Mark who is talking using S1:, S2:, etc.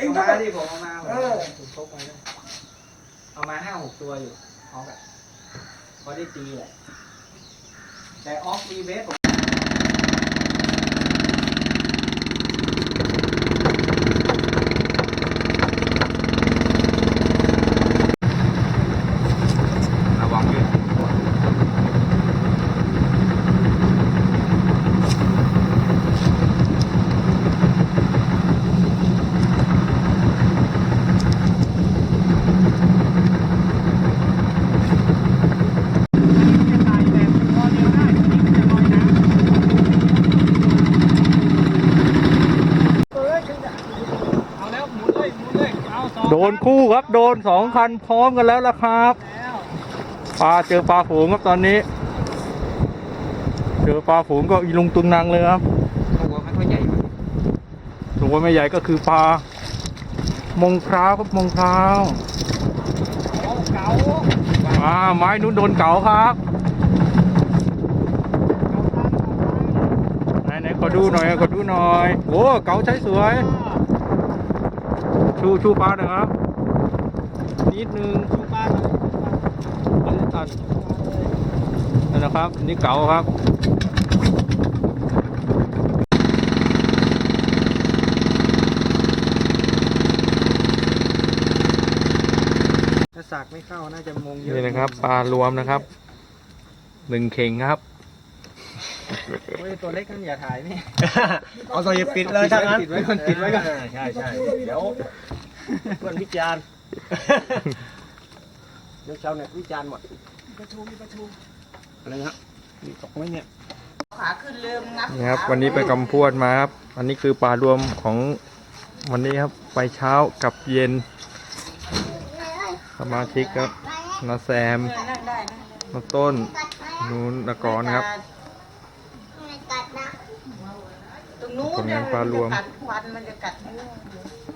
S1: เอง
S2: เอา
S1: ก็
S2: มาที่ผมเอามาผม
S1: เออ
S2: ผมพกมาด้วยเอามาห้าหกตัวอยู่ออกอะพอได้ตีแหละแต่ออฟรีเวสผม
S3: ระวังด้วย
S2: เอาแล้วหมุนเลยหมุนเลยเอาสอง
S3: โด นคู่ครับโดนสองคันพร้อมกันแล้วล่ะครับ
S2: แล้ว
S3: ปลาเจอปลาฝูงครับตอนนี้ เจอปลาฝูงก็อีลุงตุงนางเลยครับ
S2: ตัวมันก็ใหญ่มาก
S3: ตัวไม่ใหญ่ก็คือปลามงพร้าวครับมงพร้าว
S2: โอ้เก๋า
S3: อ่าไม้นู้นโดนเก๋าครับไหนไหนขอดูหน่อยขอดูหน่อยโอ้เก๋าใช้สวย ชูชูปลาหน่อยครับ นิดนึง
S2: ชูปลาหน่อย
S3: อันนี้อันนั่นนะครับอันนี่เก๋าครับ
S2: ถ้าสากไม่เข้าน่าจะมงเยอะ
S3: นี่นะครับ ปลารวมนะครับหนึ่งเข่งครับ
S2: โอ้ยตัวเล็กนั่นอย่าถ่ายนี่
S1: เอาตัวอย่าปิดเลยถ้างั้น
S2: ปิดไว้ก่อนปิดไว้ก่อน
S1: ใช่ใช่เดี๋ยวเพื่อนวิจารณ์เดี๋ยวชาวเน็ตวิจารณ์หมดอะไรนะนี่ตกไหมเนี่ย
S4: ขาขึ้นเริ่มงับ
S3: นี่ครับวันนี้ไปกำพวดมาครับ อันนี้คือปลารวมของวันนี้ครับไปเช้ากับเย็น สมาชิกครับนาแซม
S4: นั่งได้นะ
S3: นาต้นนูนนกรครับ
S4: ตรง นู้น
S3: ผลงานปลารวม
S4: นจะกัดควันมันจะกัดเนื้อ